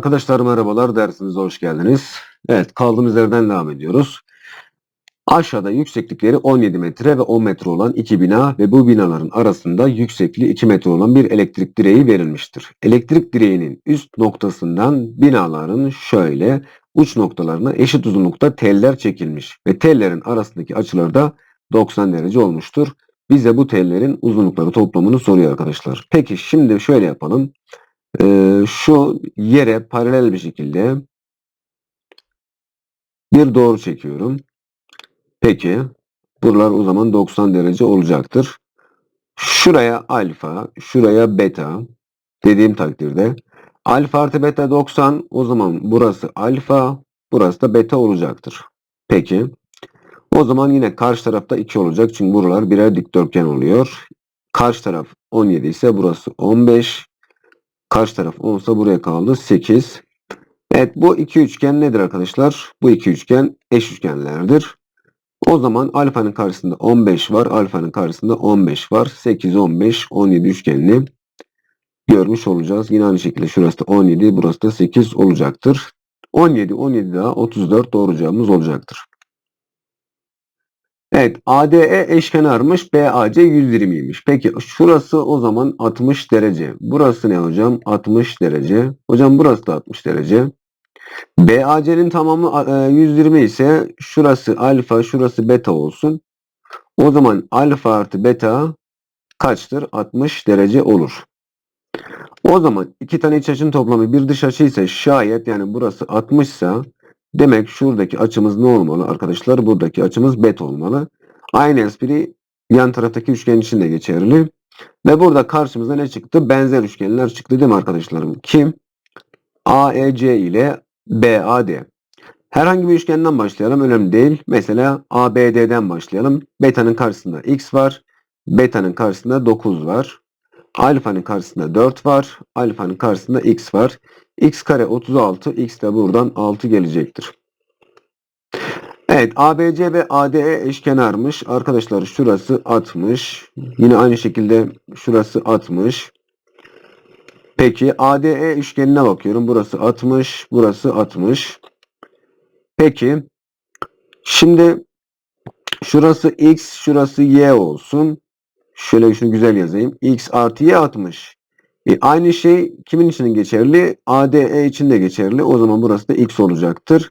Arkadaşlar merhabalar, dersimize hoş geldiniz. Evet, kaldığımız yerden devam ediyoruz. Aşağıda yükseklikleri 17 metre ve 10 metre olan iki bina ve bu binaların arasında yüksekliği 2 metre olan bir elektrik direği verilmiştir. Elektrik direğinin üst noktasından binaların şöyle uç noktalarına eşit uzunlukta teller çekilmiş ve tellerin arasındaki açılar da 90 derece olmuştur. Bize bu tellerin uzunlukları toplamını soruyor arkadaşlar. Peki şimdi şöyle yapalım. Ee, şu yere paralel bir şekilde bir doğru çekiyorum. Peki buralar o zaman 90 derece olacaktır. Şuraya alfa, şuraya beta dediğim takdirde alfa artı beta 90 o zaman burası alfa, burası da beta olacaktır. Peki o zaman yine karşı tarafta 2 olacak çünkü buralar birer dikdörtgen oluyor. Karşı taraf 17 ise burası 15. Karşı taraf 10 ise buraya kaldı 8. Evet bu iki üçgen nedir arkadaşlar? Bu iki üçgen eş üçgenlerdir. O zaman alfanın karşısında 15 var. Alfanın karşısında 15 var. 8, 15, 17 üçgenini görmüş olacağız. Yine aynı şekilde şurası da 17, burası da 8 olacaktır. 17, 17 daha 34 doğru cevabımız olacaktır. Evet ADE eşkenarmış. BAC 120'ymiş. Peki şurası o zaman 60 derece. Burası ne hocam? 60 derece. Hocam burası da 60 derece. BAC'nin tamamı e, 120 ise şurası alfa, şurası beta olsun. O zaman alfa artı beta kaçtır? 60 derece olur. O zaman iki tane iç açının toplamı bir dış açı ise şayet yani burası 60 ise demek şuradaki açımız ne olmalı arkadaşlar? Buradaki açımız beta olmalı. Aynı espri yan taraftaki üçgen için de geçerli. Ve burada karşımıza ne çıktı? Benzer üçgenler çıktı değil mi arkadaşlarım? Kim? AEC ile BAD. Herhangi bir üçgenden başlayalım. Önemli değil. Mesela ABD'den başlayalım. Beta'nın karşısında x var. Beta'nın karşısında 9 var. Alfa'nın karşısında 4 var. Alfa'nın karşısında x var. X kare 36. x de buradan 6 gelecektir. Evet ABC ve ADE eşkenarmış. Arkadaşlar şurası 60. Yine aynı şekilde şurası 60. Peki ADE üçgenine bakıyorum. Burası 60, burası 60. Peki şimdi şurası x, şurası y olsun. Şöyle şunu güzel yazayım. x artı y 60. E, aynı şey kimin için geçerli? ADE için de geçerli. O zaman burası da x olacaktır.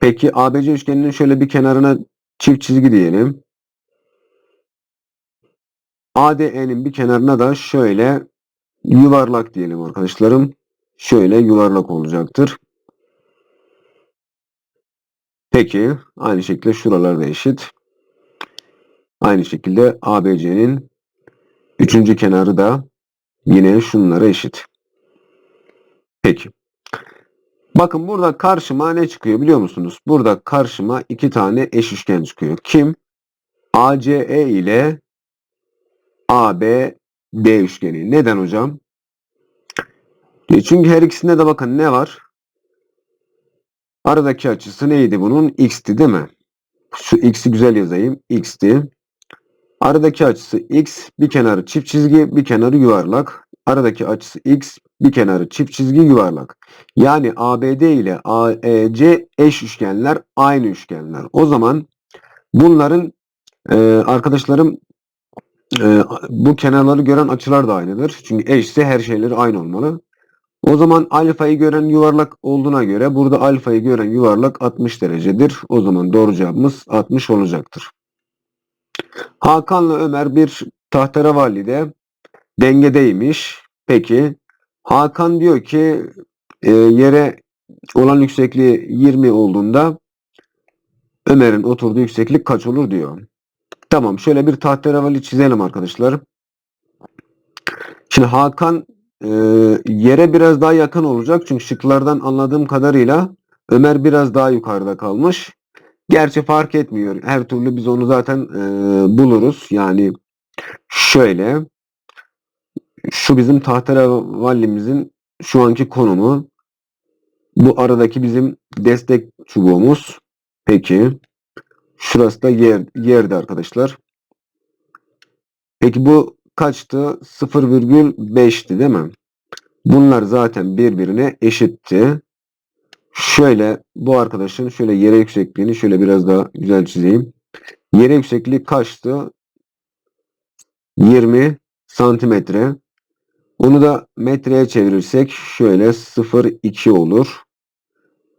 Peki ABC üçgeninin şöyle bir kenarına çift çizgi diyelim. ADE'nin bir kenarına da şöyle yuvarlak diyelim arkadaşlarım. Şöyle yuvarlak olacaktır. Peki aynı şekilde şuralar da eşit. Aynı şekilde ABC'nin üçüncü kenarı da yine şunlara eşit. Peki. Bakın burada karşıma ne çıkıyor biliyor musunuz? Burada karşıma iki tane eş üçgen çıkıyor. Kim? ACE ile ABD üçgeni. Neden hocam? E, çünkü her ikisinde de bakın ne var? Aradaki açısı neydi bunun? X'ti değil mi? Şu X'i güzel yazayım. X'ti. Aradaki açısı X, bir kenarı çift çizgi, bir kenarı yuvarlak. Aradaki açısı X, bir kenarı çift çizgi yuvarlak. Yani ABD ile AEC eş üçgenler aynı üçgenler. O zaman bunların e, arkadaşlarım e, bu kenarları gören açılar da aynıdır. Çünkü eşse her şeyleri aynı olmalı. O zaman alfayı gören yuvarlak olduğuna göre burada alfayı gören yuvarlak 60 derecedir. O zaman doğru cevabımız 60 olacaktır. Hakan'la Ömer bir tahterevalide dengedeymiş. Peki Hakan diyor ki e, yere olan yüksekliği 20 olduğunda Ömer'in oturduğu yükseklik kaç olur diyor. Tamam şöyle bir tahterevali çizelim arkadaşlar. Şimdi Hakan e, yere biraz daha yakın olacak. Çünkü şıklardan anladığım kadarıyla Ömer biraz daha yukarıda kalmış. Gerçi fark etmiyor. Her türlü biz onu zaten e, buluruz. Yani şöyle şu bizim tahterevallimizin şu anki konumu. Bu aradaki bizim destek çubuğumuz. Peki. Şurası da yer, yerde arkadaşlar. Peki bu kaçtı? 0,5'ti değil mi? Bunlar zaten birbirine eşitti. Şöyle bu arkadaşın şöyle yere yüksekliğini şöyle biraz daha güzel çizeyim. Yere yüksekliği kaçtı? 20 santimetre. Bunu da metreye çevirirsek şöyle 0,2 olur.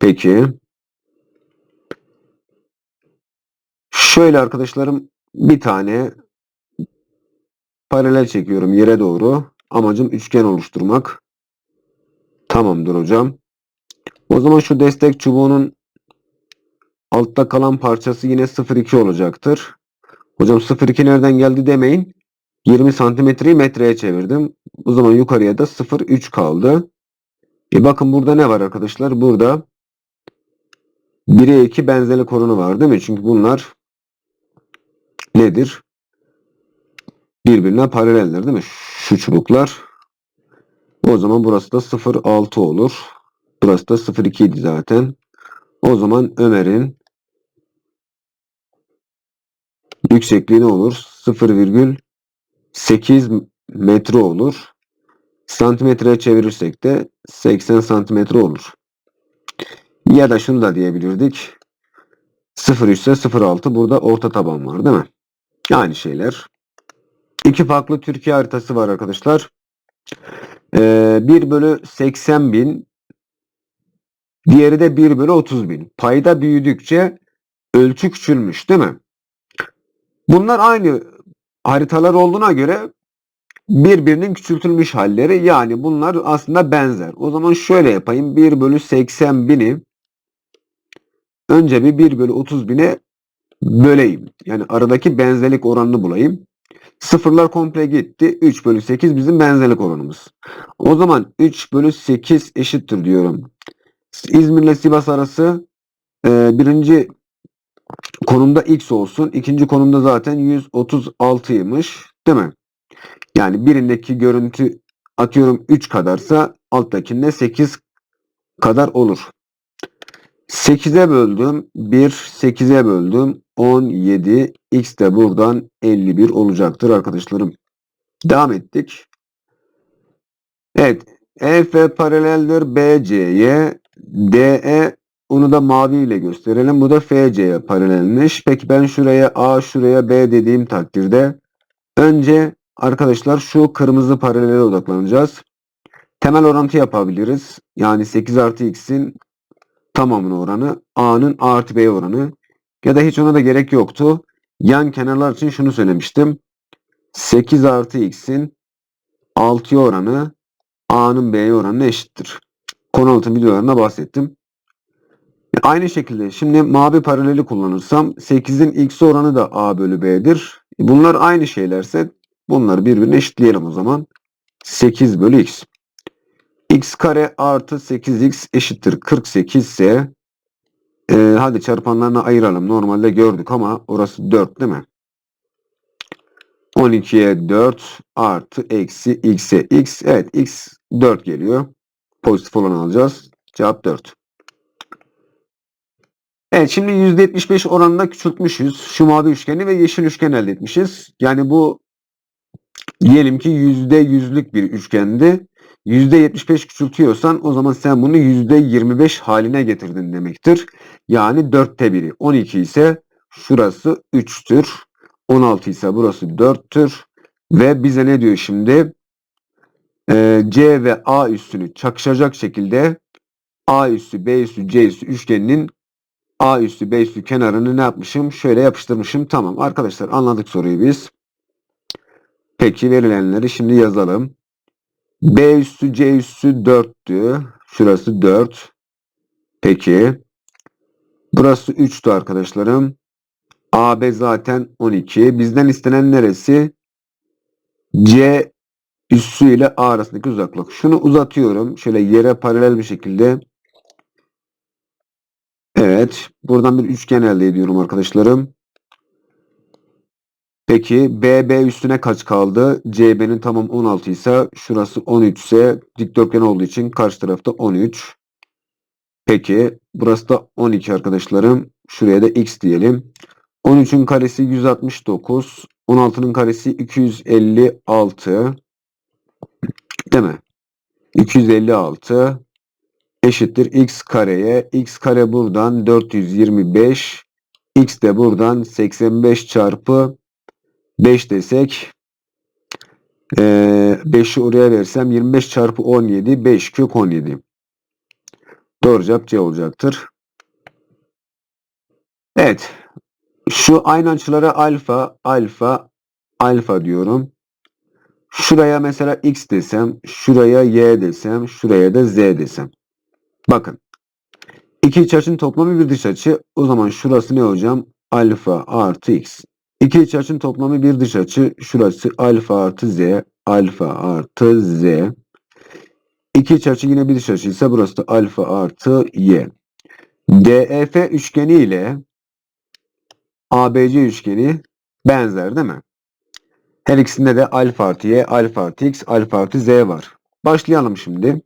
Peki. Şöyle arkadaşlarım bir tane paralel çekiyorum yere doğru. Amacım üçgen oluşturmak. Tamamdır hocam. O zaman şu destek çubuğunun altta kalan parçası yine 0,2 olacaktır. Hocam 0,2 nereden geldi demeyin. 20 santimetreyi metreye çevirdim. O zaman yukarıya da 0,3 kaldı. E bakın burada ne var arkadaşlar? Burada 1'e 2 benzerlik oranı var değil mi? Çünkü bunlar nedir? Birbirine paraleldir değil mi? Şu çubuklar. O zaman burası da 0,6 olur. Burası da 0,2 idi zaten. O zaman Ömer'in yüksekliği ne olur? 0,8 metre olur. Santimetreye çevirirsek de 80 santimetre olur. Ya da şunu da diyebilirdik. 0,3 ise 0,6 burada orta taban var değil mi? Aynı şeyler. İki farklı Türkiye haritası var arkadaşlar. Ee, 1 bölü 80 bin diğeri de 1 bölü 30 bin. Payda büyüdükçe ölçü küçülmüş değil mi? Bunlar aynı haritalar olduğuna göre birbirinin küçültülmüş halleri yani bunlar aslında benzer. O zaman şöyle yapayım. 1 bölü 80 bini önce bir 1 bölü 30 bine böleyim. Yani aradaki benzerlik oranını bulayım. Sıfırlar komple gitti. 3 bölü 8 bizim benzerlik oranımız. O zaman 3 bölü 8 eşittir diyorum. İzmir ile Sivas arası e, birinci konumda x olsun. ikinci konumda zaten 136'ymış. Değil mi? Yani birindeki görüntü atıyorum 3 kadarsa alttakinde 8 kadar olur. 8'e böldüm. 1, 8'e böldüm. 17. X de buradan 51 olacaktır arkadaşlarım. Devam ettik. Evet. EF paraleldir BC'ye. DE onu da mavi ile gösterelim. Bu da FC'ye paralelmiş. Peki ben şuraya A, şuraya B dediğim takdirde önce arkadaşlar şu kırmızı paralele odaklanacağız. Temel orantı yapabiliriz. Yani 8 artı x'in tamamının oranı A'nın A artı B oranı. Ya da hiç ona da gerek yoktu. Yan kenarlar için şunu söylemiştim. 8 artı x'in 6'ya oranı A'nın B'ye oranına eşittir. Konu altı videolarında bahsettim. Aynı şekilde şimdi mavi paraleli kullanırsam 8'in x oranı da A bölü B'dir. Bunlar aynı şeylerse bunları birbirine eşitleyelim o zaman. 8 bölü x. x kare artı 8x eşittir 48 ise e, hadi çarpanlarına ayıralım. Normalde gördük ama orası 4 değil mi? 12'ye 4 artı eksi x'e x. Evet x 4 geliyor. Pozitif olan alacağız. Cevap 4. Evet şimdi %75 oranında küçültmüşüz. Şu mavi üçgeni ve yeşil üçgen elde etmişiz. Yani bu diyelim ki %100'lük bir üçgendi. %75 küçültüyorsan o zaman sen bunu %25 haline getirdin demektir. Yani 4'te 1'i. 12 ise şurası 3'tür. 16 ise burası 4'tür. Ve bize ne diyor şimdi? Ee, C ve A üstünü çakışacak şekilde A üstü, B üstü, C üstü üçgeninin A üstü, B üstü kenarını ne yapmışım? Şöyle yapıştırmışım. Tamam arkadaşlar anladık soruyu biz. Peki verilenleri şimdi yazalım. B üstü C üstü 4'tü. Şurası 4. Peki. Burası 3'tü arkadaşlarım. AB zaten 12. Bizden istenen neresi? C üssü ile A arasındaki uzaklık. Şunu uzatıyorum. Şöyle yere paralel bir şekilde. Evet. Buradan bir üçgen elde ediyorum arkadaşlarım. Peki BB üstüne kaç kaldı? CB'nin tamam 16 ise şurası 13 ise dikdörtgen olduğu için karşı tarafta 13. Peki burası da 12 arkadaşlarım. Şuraya da x diyelim. 13'ün karesi 169. 16'nın karesi 256. Mi? 256 eşittir x kareye. x kare buradan 425. x de buradan 85 çarpı 5 desek 5'i oraya versem 25 çarpı 17 5 kök 17. Doğru cevap C olacaktır. Evet. Şu aynı açılara alfa, alfa, alfa diyorum. Şuraya mesela x desem, şuraya y desem, şuraya da z desem. Bakın. İki iç açının toplamı bir dış açı. O zaman şurası ne hocam? Alfa artı x. İki iç açının toplamı bir dış açı. Şurası alfa artı z. Alfa artı z. İki iç açı yine bir dış açı ise burası da alfa artı y. DEF üçgeni ile ABC üçgeni benzer değil mi? Her ikisinde de alfa artı y, alfa artı x, alfa artı z var. Başlayalım şimdi.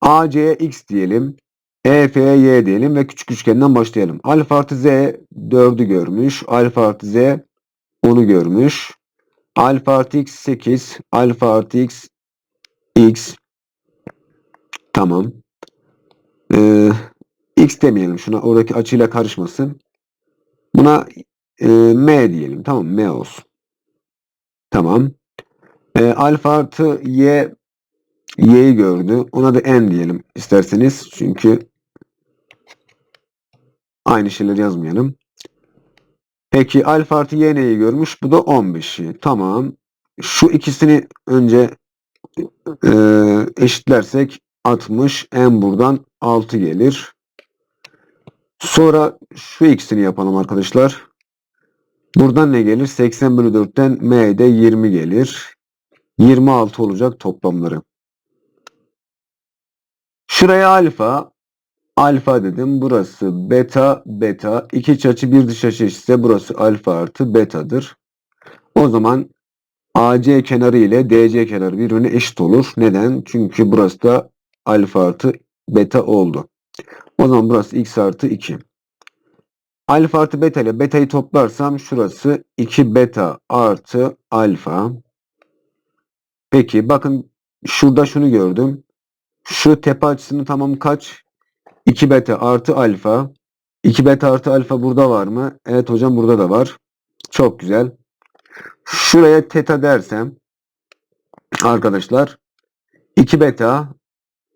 AC'ye x diyelim. EF'ye y diyelim ve küçük üçgenden başlayalım. Alfa artı z 4'ü görmüş. Alfa artı z 10'u görmüş. Alfa artı x 8. Alfa artı x x. Tamam. Ee, x demeyelim şuna. Oradaki açıyla karışmasın. Buna e, m diyelim. Tamam m olsun. Tamam. E, alfa artı y y'yi gördü. Ona da n diyelim isterseniz. Çünkü aynı şeyleri yazmayalım. Peki alfa artı y neyi görmüş? Bu da 15'i. Tamam. Şu ikisini önce e, eşitlersek 60. n buradan 6 gelir. Sonra şu ikisini yapalım arkadaşlar. Buradan ne gelir? 80 bölü 4'ten m'de 20 gelir. 26 olacak toplamları. Şuraya alfa. Alfa dedim. Burası beta, beta. İki iç açı bir dış açı ise burası alfa artı betadır. O zaman AC kenarı ile DC kenarı birbirine eşit olur. Neden? Çünkü burası da alfa artı beta oldu. O zaman burası x artı 2. Alfa artı beta ile beta'yı toplarsam şurası 2 beta artı alfa. Peki bakın şurada şunu gördüm. Şu tepe açısının tamamı kaç? 2 beta artı alfa. 2 beta artı alfa burada var mı? Evet hocam burada da var. Çok güzel. Şuraya teta dersem arkadaşlar 2 beta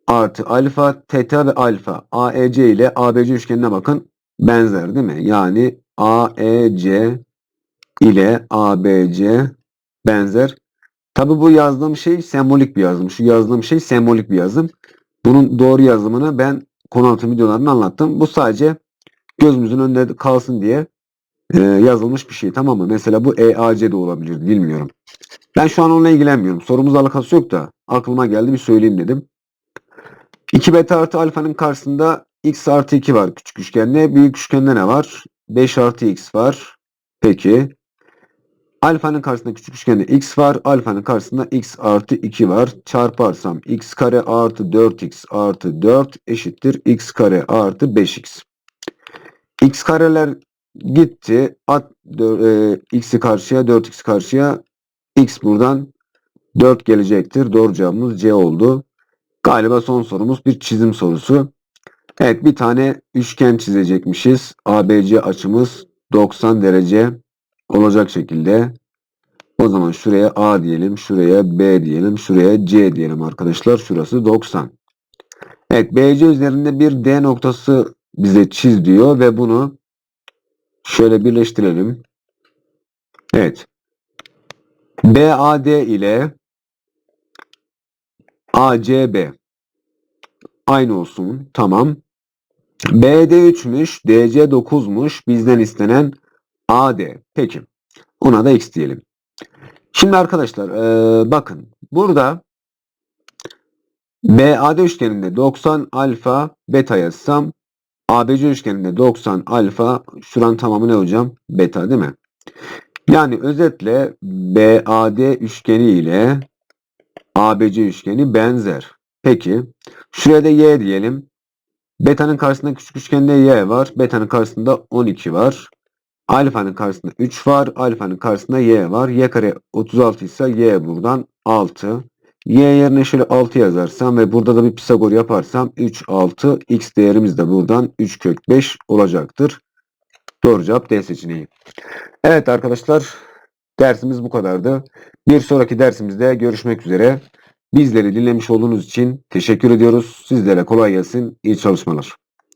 artı alfa, teta ve alfa. AEC ile ABC üçgenine bakın benzer değil mi? Yani AEC ile ABC benzer. Tabi bu yazdığım şey sembolik bir yazım. Şu yazdığım şey sembolik bir yazım. Bunun doğru yazımını ben konu anlatım videolarında anlattım. Bu sadece gözümüzün önünde kalsın diye e, yazılmış bir şey. Tamam mı? Mesela bu EAC de olabilir. Bilmiyorum. Ben şu an onunla ilgilenmiyorum. Sorumuz alakası yok da aklıma geldi bir söyleyeyim dedim. 2 beta artı alfanın karşısında x artı 2 var küçük üçgende. Büyük üçgende ne var? 5 artı x var. Peki. Alfanın karşısında küçük üçgende x var. Alfanın karşısında x artı 2 var. Çarparsam x kare artı 4x artı 4 eşittir x kare artı 5x. x kareler gitti. At e, x'i karşıya 4x karşıya. x buradan 4 gelecektir. Doğru cevabımız C oldu. Galiba son sorumuz bir çizim sorusu. Evet bir tane üçgen çizecekmişiz. ABC açımız 90 derece olacak şekilde. O zaman şuraya A diyelim, şuraya B diyelim, şuraya C diyelim arkadaşlar. Şurası 90. Evet BC üzerinde bir D noktası bize çiz diyor ve bunu şöyle birleştirelim. Evet. BAD ile ACB aynı olsun. Tamam. BD 3'müş, DC 9'muş. Bizden istenen AD. Peki. Ona da X diyelim. Şimdi arkadaşlar ee, bakın. Burada BAD üçgeninde 90 alfa beta yazsam ABC üçgeninde 90 alfa şuran tamamı ne hocam? Beta değil mi? Yani özetle BAD üçgeni ile ABC üçgeni benzer. Peki. Şuraya da y diyelim. Beta'nın karşısında küçük üçgende y var. Beta'nın karşısında 12 var. Alfa'nın karşısında 3 var. Alfa'nın karşısında y var. Y kare 36 ise y buradan 6. y yerine şöyle 6 yazarsam ve burada da bir Pisagor yaparsam 3, 6, x değerimiz de buradan 3 kök 5 olacaktır. Doğru cevap D seçeneği. Evet arkadaşlar dersimiz bu kadardı. Bir sonraki dersimizde görüşmek üzere. Bizleri dinlemiş olduğunuz için teşekkür ediyoruz. Sizlere kolay gelsin. İyi çalışmalar.